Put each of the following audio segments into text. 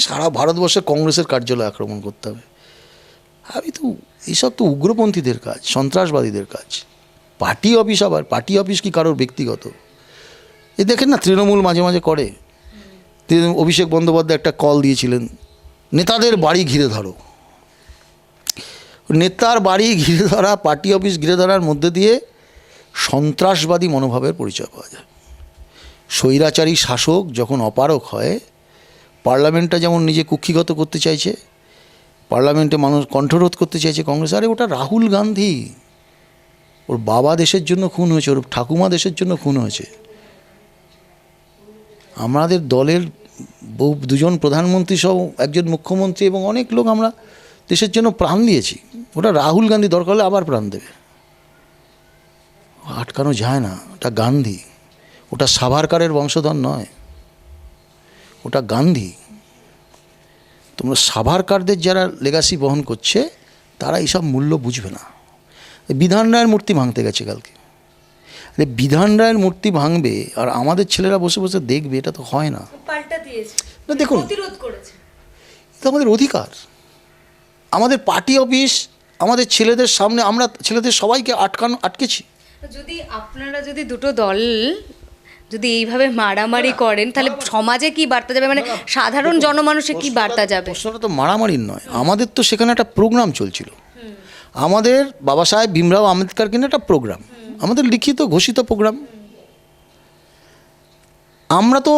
সারা ভারতবর্ষে কংগ্রেসের কার্যালয় আক্রমণ করতে হবে। আমি তো, এইসব তো উগ্রপন্থীদের কাজ, সন্ত্রাসবাদীদের কাজ। পার্টি অফিস আবার, পার্টি অফিস কি কারোর ব্যক্তিগত? এ দেখেন না, তৃণমূল মাঝে মাঝে করে। অভিষেক বন্দ্যোপাধ্যায় একটা কল দিয়েছিলেন, নেতাদের বাড়ি ঘিরে ধরো। নেতার বাড়ি ঘিরে ধরা, পার্টি অফিস ঘিরে ধরার মধ্যে দিয়ে সন্ত্রাসবাদী মনোভাবের পরিচয় পাওয়া যায়। স্বৈরাচারী শাসক যখন অপারক হয় পার্লামেন্টটা যেমন নিজে কুক্ষিগত করতে চাইছে, পার্লামেন্টে মানুষ কণ্ঠরোধ করতে চাইছে কংগ্রেস, আরে ওটা রাহুল গান্ধী। ওর বাবা দেশের জন্য খুন হয়েছে, ওর ঠাকুমা দেশের জন্য খুন হয়েছে। আমাদের দলের বহু, দুজন প্রধানমন্ত্রী সহ একজন মুখ্যমন্ত্রী এবং অনেক লোক আমরা দেশের জন্য প্রাণ দিয়েছি। ওটা রাহুল গান্ধী দরকার হলে আবার প্রাণ দেবে। আটকানো যায় না, ওটা গান্ধী। ওটা সাভারকারের বংশধর নয়। ওটা গান্ধী। তোমরা সাভারকারদের যারা লেগাসি বহন করছে তারা এইসব মূল্য বুঝবে না। বিধান রায়ের মূর্তি ভাঙতে গেছে কালকে। আরে বিধান রায়ের মূর্তি ভাঙবে আর আমাদের ছেলেরা বসে বসে দেখবে এটা তো হয় না। না, দেখুন। এটা আমাদের অধিকার। আমাদের পার্টি অফিস আমাদের ছেলেদের সামনে আমরা ছেলেদের সবাইকে আটকানো আটকেছি। যদি আপনারা যদি দুটো দল যদি এইভাবে মারামারি করেন তাহলে সমাজে কি বার্তা যাবে? মানে সাধারণ জনমানুষে কি বার্তা যাবে? প্রশ্নটা তো মারামারির নয়। আমাদের তো সেখানে একটা প্রোগ্রাম চলছিল। আমাদের বাবা সাহেব ভীমরাও আম্বেদকরকে নিয়ে একটা প্রোগ্রাম আমাদের লিখিত ঘোষিত প্রোগ্রাম আমরা তো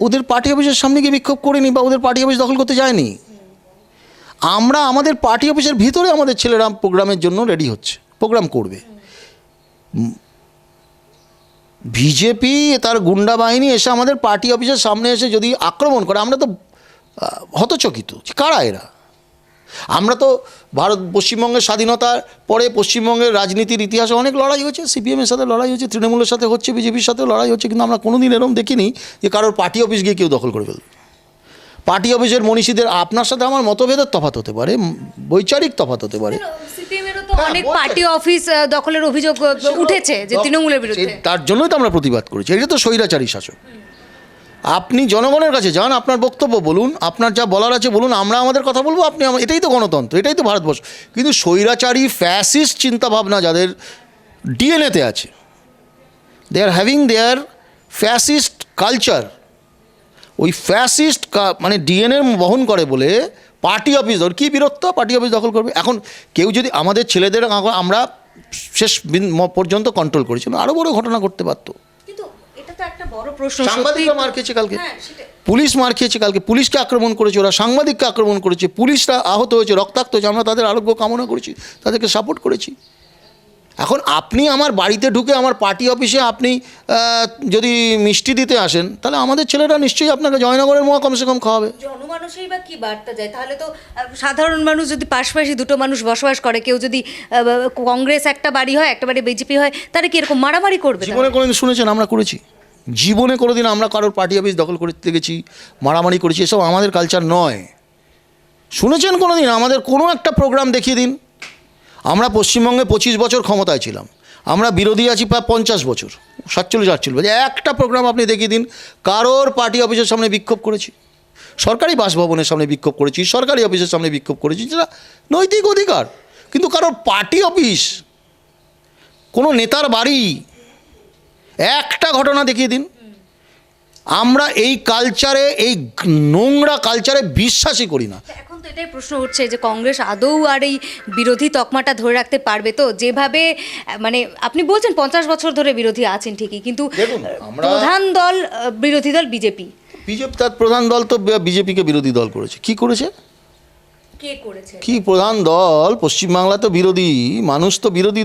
ওদের পার্টি অফিসের সামনে গিয়ে বিক্ষোভ করিনি বা ওদের পার্টি অফিস দখল করতে যায়নি। আমরা আমাদের পার্টি অফিসের ভিতরে আমাদের ছেলেরা প্রোগ্রামের জন্য রেডি হচ্ছে প্রোগ্রাম করবে। বিজেপি, তার গুন্ডা বাহিনী এসে আমাদের পার্টি অফিসের সামনে এসে যদি আক্রমণ করে, আমরা তো হতচকিত। কারা এরা? আমরা তো ভারত পশ্চিমবঙ্গের স্বাধীনতার পরে পশ্চিমবঙ্গের রাজনীতির ইতিহাসে অনেক লড়াই হয়েছে। সিপিএমের সাথে লড়াই হয়েছে, তৃণমূলের সাথে হচ্ছে, বিজেপির সাথে লড়াই হচ্ছে, কিন্তু আমরা কোনোদিন এরকম দেখিনি যে কারোর পার্টি অফিস গিয়ে কেউ দখল করে ফেলবে। পার্টি অফিসের মনীষীদের আপনার সাথে আমার মতভেদের তফাত হতে পারে, বৈচারিক তফাত হতে পারে। অনেক বলতে- পার্টি অফিস দখলের অভিযোগ উঠেছে যে তৃণমূলের বিরুদ্ধে। তার জন্যই তো আমরা প্রতিবাদ করেছি। এটা তো স্বৈরাচারী শাসক। আপনি জনগণের কাছে যান আপনার বক্তব্য বলুন আপনার যা বলার আছে বলুন আমরা আমাদের কথা বলব আপনি এটাই তো গণতন্ত্র এটাই তো ভারতবর্ষ। কিন্তু স্বৈরাচারী ফ্যাসিস্ট চিন্তাভাবনা যাদের ডিএনএতে আছে they are having their fascist culture ওই ফ্যাসিস্ট মানে ডিএনএ বহন করে বলে পার্টি অফিস ধর কী বীরত্ব? পার্টি অফিস দখল করবে। এখন কেউ যদি আমাদের ছেলেদের আমরা শেষ পর্যন্ত কন্ট্রোল করেছি। আরও বড় ঘটনা করতে পারতো। সাংবাদিকরা মার খেয়েছে কালকে। হ্যাঁ, পুলিশ মার খেয়েছে কালকে। পুলিশকে আক্রমণ করেছে ওরা সাংবাদিককে আক্রমণ করেছে। পুলিশরা আহত হয়েছে রক্তাক্ত হয়েছে। আমরা তাদের আরোগ্য কামনা করেছি তাদেরকে সাপোর্ট করেছি। এখন আপনি আমার বাড়িতে ঢুকে আমার পার্টি অফিসে আপনি যদি মিষ্টি দিতে আসেন তাহলে আমাদের ছেলেরা নিশ্চয়ই আপনাকে জয়নগরের মোয়া কমসে কম খাওয়াবে। জনমানুষেই বা কি বার্তা যায়? তাহলে তো সাধারণ মানুষ যদি পাশাপাশি দুটো মানুষ বসবাস করে কেউ যদি কংগ্রেস একটা বাড়ি হয় একটা বাড়ি বিজেপি হয় তাহলে কি এরকম মারামারি করবে জীবনে কোনোদিন শুনেছেন আমরা করেছি। জীবনে কোনোদিন আমরা কারোর পার্টি অফিস দখল করতে গেছি মারামারি করেছি এসব আমাদের কালচার নয়। শুনেছেন কোনো দিন আমাদের কোনো একটা প্রোগ্রাম দেখিয়ে দিন। পশ্চিমবঙ্গে পঁচিশ বছর ক্ষমতায় ছিলাম। আমরা বিরোধী আছি প্রায় পঞ্চাশ বছর, সাতচল্লিশ, আটচল্লিশ বছর। একটা প্রোগ্রাম আপনি দেখিয়ে দিন, কারোর পার্টি অফিসের সামনে বিক্ষোভ করেছি। সরকারি বাসভবনের সামনে বিক্ষোভ করেছি, সরকারি অফিসের সামনে বিক্ষোভ করেছি, যেটা নৈতিক অধিকার। কিন্তু কারোর পার্টি অফিস কোনো নেতার বাড়ি, একটা ঘটনা দেখিয়ে দিন। আমরা এই কালচারে এই নোংরা কালচারে বিশ্বাসই করি না। এখন তো এটাই প্রশ্ন উঠছে যে কংগ্রেস আদৌ আর এই বিরোধী তকমাটা ধরে রাখতে পারবে তো? যেভাবে মানে আপনি বলছেন পঞ্চাশ বছর ধরে বিরোধী আছেন ঠিকই কিন্তু প্রধান দল বিরোধী দল বিজেপি। বিজেপি তার প্রধান দল তো বিজেপিকে বিরোধী দল করেছে। কি করেছে? কে প্রধান দল? পশ্চিমবাংলা তো বিরোধী। মানুষ তো বিরোধী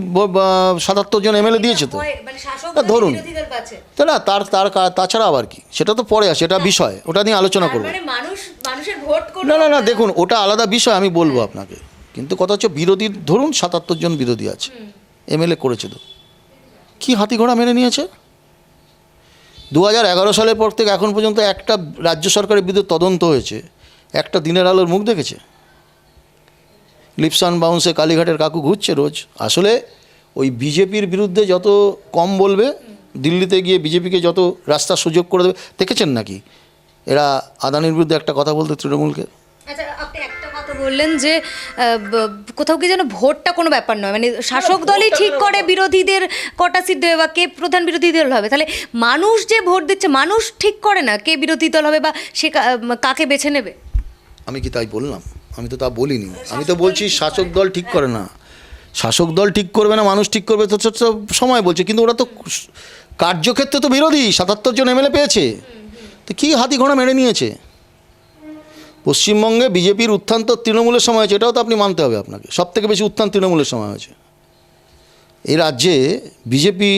সাতাত্তর জন এমএলএ দিয়েছে তো। হয়, মানে তা ধরুন। না তার তার তাছাড়া আবার কি? সেটা তো পরে আসে এটা বিষয়। ওটা নিয়ে আলোচনা করব। মানে না না না দেখুন ওটা আলাদা বিষয় আমি বলব আপনাকে। কিন্তু কথা হচ্ছে বিরোধী ধরুন সাতাত্তর জন বিরোধী আছে। এমএলএ করেছে তো। কি হাতি ঘোড়া মেনে নিয়েছে? দু হাজার এগারো সালের পর থেকে এখন পর্যন্ত একটা রাজ্য সরকারের বিরুদ্ধে তদন্ত হয়েছে। একটা দিনের আলোর মুখ দেখেছে? লিপসান বাউন্সে কালীঘাটের কাকু ঘুরছে রোজ। আসলে ওই বিজেপির বিরুদ্ধে যত কম বলবে দিল্লিতে গিয়ে বিজেপিকে যত রাস্তার সুযোগ করে দেবে দেখেছেন নাকি? এরা আদানির বিরুদ্ধে একটা কথা বলতে তৃণমূলকে। আচ্ছা আপনি একটা কথা বললেন যে কোথাও কি যেন ভোটটা কোনো ব্যাপার নয় মানে শাসক দলই ঠিক করে বিরোধীদের কটা সিট দেবে বা কে প্রধান বিরোধী দল হবে। তাহলে মানুষ যে ভোট দিচ্ছে মানুষ ঠিক করে না কে বিরোধী দল হবে বা সে কা- কাকে বেছে নেবে? আমি কি তাই বললাম? আমি তো তা বলিনি। আমি তো বলছি শাসক দল ঠিক করে না। শাসক দল ঠিক করবে না মানুষ ঠিক করবে তো সময় বলছে। কিন্তু ওরা তো কার্যক্ষেত্রে তো বিরোধী সাতাত্তর জন এমএলএ পেয়েছে। তো কী হাতি ঘোড়া মেরে নিয়েছে? পশ্চিমবঙ্গে বিজেপির উত্থান তো তৃণমূলের সময় হয়েছে এটাও তো আপনি মানতে হবে আপনাকে। সব থেকে বেশি উত্থান তৃণমূলের সময় হয়েছে। এই রাজ্যে বিজেপি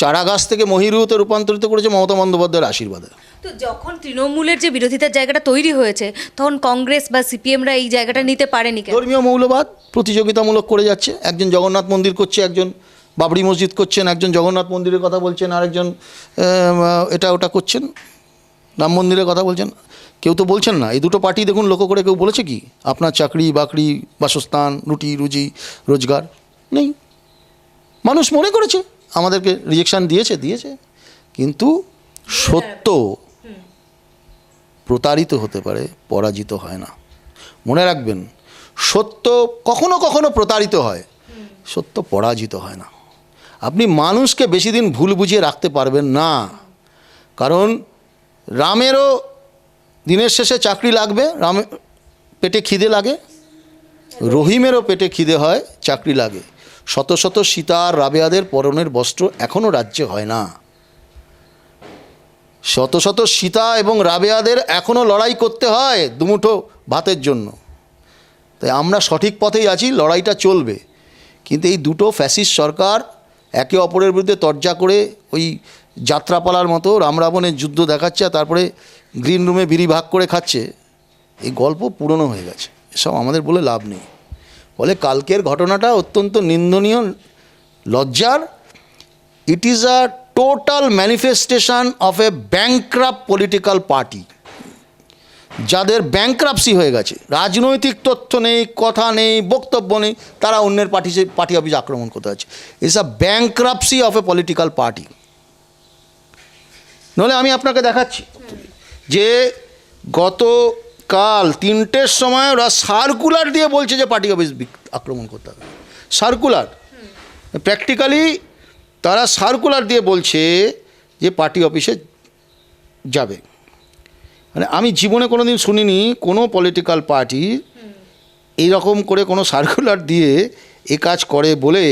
চারা গাছ থেকে মহিরুতে রূপান্তরিত করেছে মমতা বন্দ্যোপাধ্যায়ের আশীর্বাদে। তো যখন তৃণমূলের যে বিরোধিতার জায়গাটা তৈরি হয়েছে তখন কংগ্রেস বা সিপিএমরা এই জায়গাটা নিতে পারেনি কেন? ধর্মীয় মৌলবাদ প্রতিযোগিতামূলক করে যাচ্ছে। একজন জগন্নাথ মন্দির করছে একজন বাবরি মসজিদ করছেন একজন জগন্নাথ মন্দিরের কথা বলছেন আরেকজন এটা ওটা করছেন রাম মন্দিরের কথা বলছেন। কেউ তো বলছেন না। এই দুটো পার্টি দেখুন লক্ষ্য করে কেউ বলেছে কি? আপনার চাকরি বাকরি বাসস্থান রুটি রুজি রোজগার নেই। মানুষ মনে করেছে। আমাদেরকে রিজেকশান দিয়েছে দিয়েছে। কিন্তু সত্য প্রতারিত হতে পারে, পরাজিত হয় না। মনে রাখবেন, সত্য কখনো কখনো প্রতারিত হয়, সত্য পরাজিত হয় না। আপনি মানুষকে বেশি দিন ভুল বুঝিয়ে রাখতে পারবেন না। কারণ রামেরও দিনের শেষে চাকরি লাগবে, রামে, পেটে খিদে লাগে। রহিমেরও পেটে খিদে হয়, চাকরি লাগে। শত শত সীতা আর রাবেয়াদের পরনের বস্ত্র এখনও রাজ্যে হয় না। শত শত সীতা এবং রাবেয়াদের এখনও লড়াই করতে হয় দুমুঠো ভাতের জন্য। তাই আমরা সঠিক পথেই আছি, লড়াইটা চলবে। কিন্তু এই দুটো ফ্যাসিস্ট সরকার একে অপরের বিরুদ্ধে তর্জা করে ওই যাত্রাপালার মতো রাম রাবণের যুদ্ধ দেখাচ্ছে আর তারপরে গ্রিন রুমে বিড়ি ভাগ করে খাচ্ছে। এই গল্প পুরনো হয়ে গেছে। এসব আমাদের বলে লাভ নেই। ফলে কালকের ঘটনাটা অত্যন্ত নিন্দনীয়, লজ্জার। It is a total manifestation of a bankrupt political party যাদের ব্যাংক্রাপসি হয়ে গেছে, রাজনৈতিক তথ্য নেই, কথা নেই, বক্তব্য নেই, তারা অন্যের পার্টি পার্টি অফিস আক্রমণ করতে যাচ্ছে। It's a bankruptcy of a political party নলে আমি আপনাকে দেখাচ্ছি যে গতকাল তিনটের সময় ওরা সার্কুলার দিয়ে বলছে যে পার্টি অফিস আক্রমণ করতে হবে। সার্কুলার প্র্যাকটিক্যালি তারা সার্কুলার দিয়ে বলছে যে পার্টি অফিসে যাবে। মানে আমি জীবনে কোনো দিন শুনিনি কোনো পলিটিক্যাল পার্টি এইরকম করে কোনো সার্কুলার দিয়ে এ কাজ করে বলে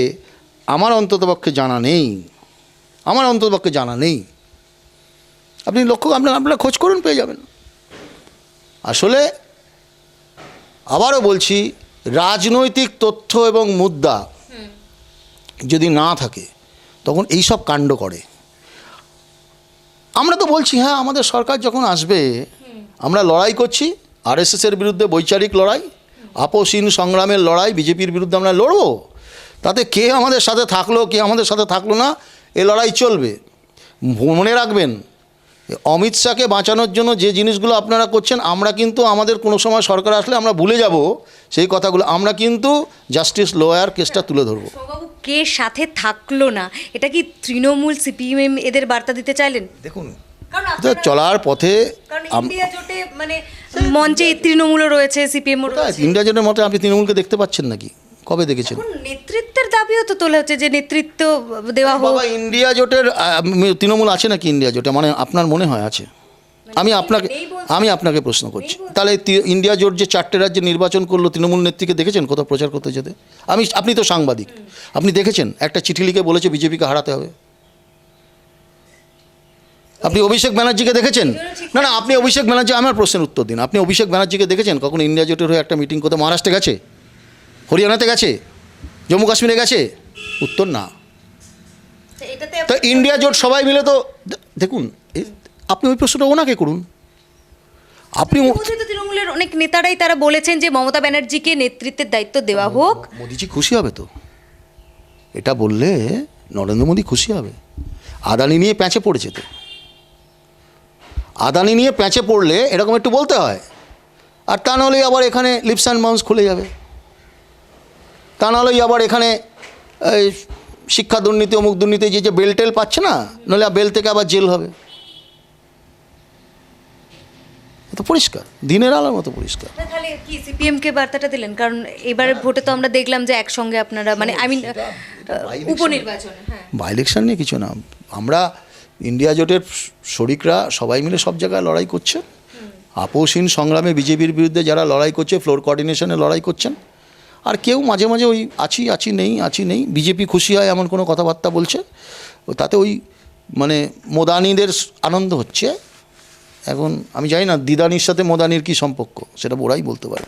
আমার অন্ততপক্ষে জানা নেই। আমার অন্ততপক্ষে জানা নেই। আপনি লক্ষ্য আপনার আপনারা খোঁজ করুন, পেয়ে যাবেন। আসলে আবারও বলছি, রাজনৈতিক তথ্য এবং মুদ্রা যদি না থাকে, তখন এই সব কাণ্ড করে। আমরা তো বলছি হ্যাঁ আমাদের সরকার যখন আসবে, আমরা লড়াই করছি আরএসএসের বিরুদ্ধে বৈচারিক লড়াই, আপোষহীন সংগ্রামের লড়াই, বিজেপির বিরুদ্ধে আমরা লড়বো, তাতে কে আমাদের সাথে থাকল, কে আমাদের সাথে থাকল না, এ লড়াই চলবে। মনে রাখবেন অমিত শাহকে বাঁচানোর জন্য যে জিনিসগুলো আপনারা করছেন আমরা কিন্তু আমাদের কোনো সময় সরকার আসলে আমরা ভুলে যাব সেই কথাগুলো। আমরা কিন্তু জাস্টিস লোয়ার কেসটা তুলে ধরবো। কে সাথে থাকল না? এটা কি তৃণমূল সিপিএম এদের বার্তা দিতে চাইলেন? দেখুন কারণ তো আপনারা- চলার পথে মানে মঞ্চে তৃণমূলও রয়েছে সিপিএম ইন্ডিয়া জোটের মতো আপনি তৃণমূলকে দেখতে পাচ্ছেন নাকি? কবে দেখেছেন? নেতৃত্বের দাবিও তো তোলা হচ্ছে যে নেতৃত্ব দেওয়া হোক। বাবা ইন্ডিয়া জোটের তৃণমূল আছে নাকি ইন্ডিয়া জোটে? মানে আপনার মনে হয় আছে? আমি আপনাকে আমি আপনাকে প্রশ্ন করছি। তাহলে ইন্ডিয়া জোট যে চারটে রাজ্যে নির্বাচন করল তৃণমূল নেত্রীকে দেখেছেন কোথাও প্রচার করতে যেতে? আমি আপনি তো সাংবাদিক। আপনি দেখেছেন? একটা চিঠি লিখে বলেছে বিজেপিকে হারাতে হবে। আপনি অভিষেক ব্যানার্জিকে দেখেছেন? না না আপনি অভিষেক ব্যানার্জি আমার প্রশ্নের উত্তর দিন আপনি অভিষেক ব্যানার্জিকে দেখেছেন? কখন ইন্ডিয়া জোটের হয়ে একটা মিটিং কোথাও মহারাষ্ট্রে গেছে? হরিয়ানাতে গেছে? জম্মু কাশ্মীরে গেছে? উত্তর না। তো ইন্ডিয়া জোট সবাই মিলে তো দেখুন আপনি ওই প্রশ্নটা ওনাকে করুন। আপনি তৃণমূলের অনেক নেতারাই তারা বলেছেন যে মমতা ব্যানার্জিকে নেতৃত্বের দায়িত্ব দেওয়া হোক। মোদিজি খুশি হবে তো। এটা বললে নরেন্দ্র মোদী খুশি হবে। আদানি নিয়ে প্যাঁচে পড়েছে তো। আদানি নিয়ে প্যাঁচে পড়লে এরকম একটু বলতে হয়। আর তা নাহলেই আবার এখানে লিপসান মাউন্স খুলে যাবে। তা নাহলেই আবার এখানে এই শিক্ষা দুর্নীতি অমুক দুর্নীতি যে যে বেল টেল পাচ্ছে না নাহলে বেল থেকে আবার জেল হবে। তো পরিষ্কার দিনের আলোর মতো পরিষ্কার। তাহলে কি সিপিএম কে বার্তাটা দিলেন? কারণ এবারে ভোটে তো আমরা দেখলাম যে একসঙ্গে আপনারা মানে আই মিন উপনির্বাচনে হ্যাঁ। বাই ইলেকশন নিয়ে কিছু না। আমরা ইন্ডিয়া জোটের শরিকরা সবাই মিলে সব জায়গায় লড়াই করছে আপোষহীন সংগ্রামে বিজেপির বিরুদ্ধে যারা লড়াই করছে ফ্লোর কোঅর্ডিনেশনে লড়াই করছেন আর কেউ মাঝে মাঝে ওই আছি আছি নেই আছি নেই, বিজেপি খুশি হয় এমন কোনো কথাবার্তা বলছে, তাতে ওই মানে মোদানিদের আনন্দ হচ্ছে। এখন আমি জানি না, দিদানির সাথে মোদানির কী সম্পর্ক, সেটা ওরাই বলতে পারে।